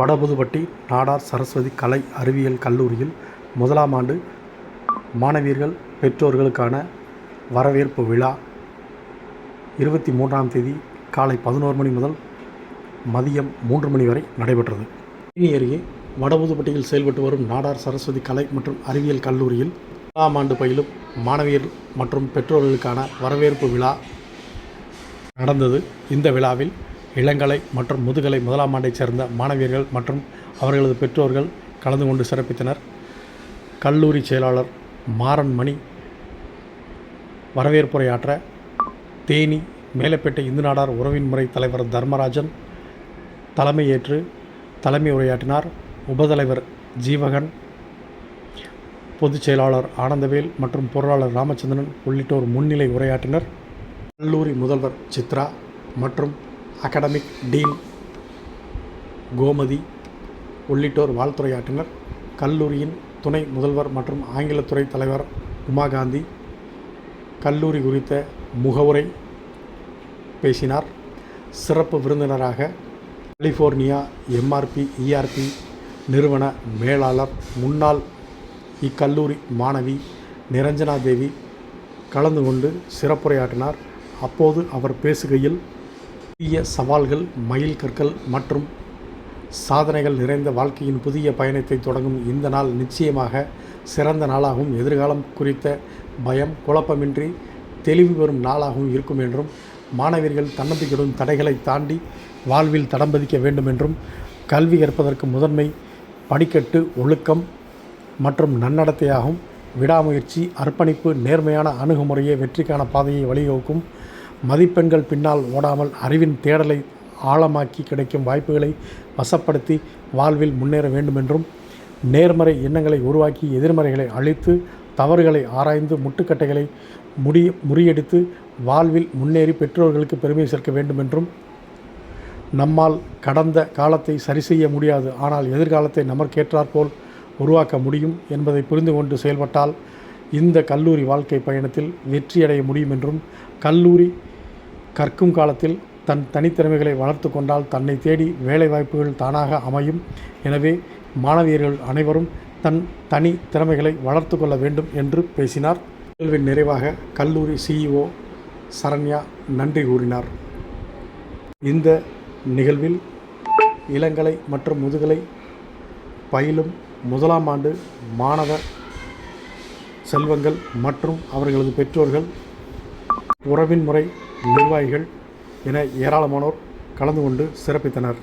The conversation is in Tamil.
வடபுதுப்பட்டி நாடார் சரஸ்வதி கலை அறிவியல் கல்லூரியில் முதலாம் ஆண்டு மாணவியர்கள் பெற்றோர்களுக்கான வரவேற்பு விழா. இருபத்தி மூன்றாம் தேதி காலை பதினோரு மணி முதல் மதியம் மூன்று மணி வரை நடைபெற்றது. தேனி அருகே வடபுதுப்பட்டியில் செயல்பட்டு வரும் நாடார் சரஸ்வதி கலை மற்றும் அறிவியல் கல்லூரியில் முதலாம் ஆண்டு பயிலும் மாணவியர் மற்றும் பெற்றோர்களுக்கான வரவேற்பு விழா நடந்தது. இந்த விழாவில் இளங்கலை மற்றும் முதுகலை முதலாம் ஆண்டைச் சேர்ந்த மாணவியர்கள் மற்றும் அவர்களது பெற்றோர்கள் கலந்து கொண்டு சிறப்பித்தனர். கல்லூரி செயலாளர் மாறன் மணி வரவேற்புரையாற்ற தேனி மேலப்பேட்டை இந்து நாடார் உறவின் முறை தலைவர் தர்மராஜன் தலைமையேற்று தலைமை உரையாற்றினார். உபதலைவர் ஜீவகன் பொதுச் செயலாளர் ஆனந்தவேல் மற்றும் பொருளாளர் ராமச்சந்திரன் உள்ளிட்டோர் முன்னிலை உரையாற்றினர். கல்லூரி முதல்வர் சித்ரா மற்றும் அகாடமிக் டீன் கோமதி உள்ளிட்டோர் வாழ்த்துரையாற்றினர். கல்லூரியின் துணை முதல்வர் மற்றும் ஆங்கிலத்துறை தலைவர் உமாகாந்தி கல்லூரி குறித்த முகவுரை பேசினார். சிறப்பு விருந்தினராக கலிஃபோர்னியா எம்ஆர்பி இஆர்பி நிறுவன மேலாளர் முன்னாள் இக்கல்லூரி மாணவி நிரஞ்சனா தேவி கலந்து கொண்டு சிறப்புரையாற்றினார். அப்போது அவர் பேசுகையில் புதிய சவால்கள் மயில் கற்கள் மற்றும் சாதனைகள் நிறைந்த வாழ்க்கையின் புதிய பயணத்தை தொடங்கும் இந்த நாள் நிச்சயமாக சிறந்த நாளாகவும் எதிர்காலம் குறித்த பயம் குழப்பமின்றி தெளிவு பெறும் நாளாகவும் இருக்கும் என்றும் மாணவர்கள் தன்னம்பிக்கையுடன் தடைகளை தாண்டி வாழ்வில் தடம் பதிக்க வேண்டும் என்றும் கல்வி கற்பதற்கு முதன்மை படிக்கட்டு ஒழுக்கம் மற்றும் நன்னடத்தையாகும் விடாமுயற்சி அர்ப்பணிப்பு நேர்மையான அணுகுமுறையே வெற்றிக்கான பாதையை வழிவகுக்கும் மதிப்பெண்கள் பின்னால் ஓடாமல் அறிவின் தேடலை ஆழமாக்கி கிடைக்கும் வாய்ப்புகளை வசப்படுத்தி வாழ்வில் முன்னேற வேண்டுமென்றும் நேர்மறை எண்ணங்களை உருவாக்கி எதிர்மறைகளை அழித்து தவறுகளை ஆராய்ந்து முட்டுக்கட்டைகளை முடி முறியடித்து வாழ்வில் முன்னேறி பெற்றோர்களுக்கு பெருமை சேர்க்க வேண்டுமென்றும் நம்மால் கடந்த காலத்தை சரி செய்ய முடியாது ஆனால் எதிர்காலத்தை நமக்கேற்றாற்போல் உருவாக்க முடியும் என்பதை புரிந்து கொண்டு செயல்பட்டால் இந்த கல்லூரி வாழ்க்கை பயணத்தில் வெற்றியடைய முடியும் என்றும் கல்லூரி கற்கும் காலத்தில் தன் தனித்திறமைகளை வளர்த்து கொண்டால் தன்னை தேடி வேலைவாய்ப்புகள் தானாக அமையும். எனவே மாணவியர்கள் அனைவரும் தன் தனி திறமைகளை வளர்த்து கொள்ள வேண்டும் என்று பேசினார். நிகழ்வின் நிறைவாக கல்லூரி சிஇஓ சரண்யா நன்றி கூறினார். இந்த நிகழ்வில் இளங்கலை மற்றும் முதுகலை பயிலும் முதலாம் ஆண்டு மாணவ செல்வங்கள் மற்றும் அவர்களது பெற்றோர்கள் உறவின் முறை நிர்வாகிகள் என ஏராளமானோர் கலந்து கொண்டு சிறப்பித்தனர்.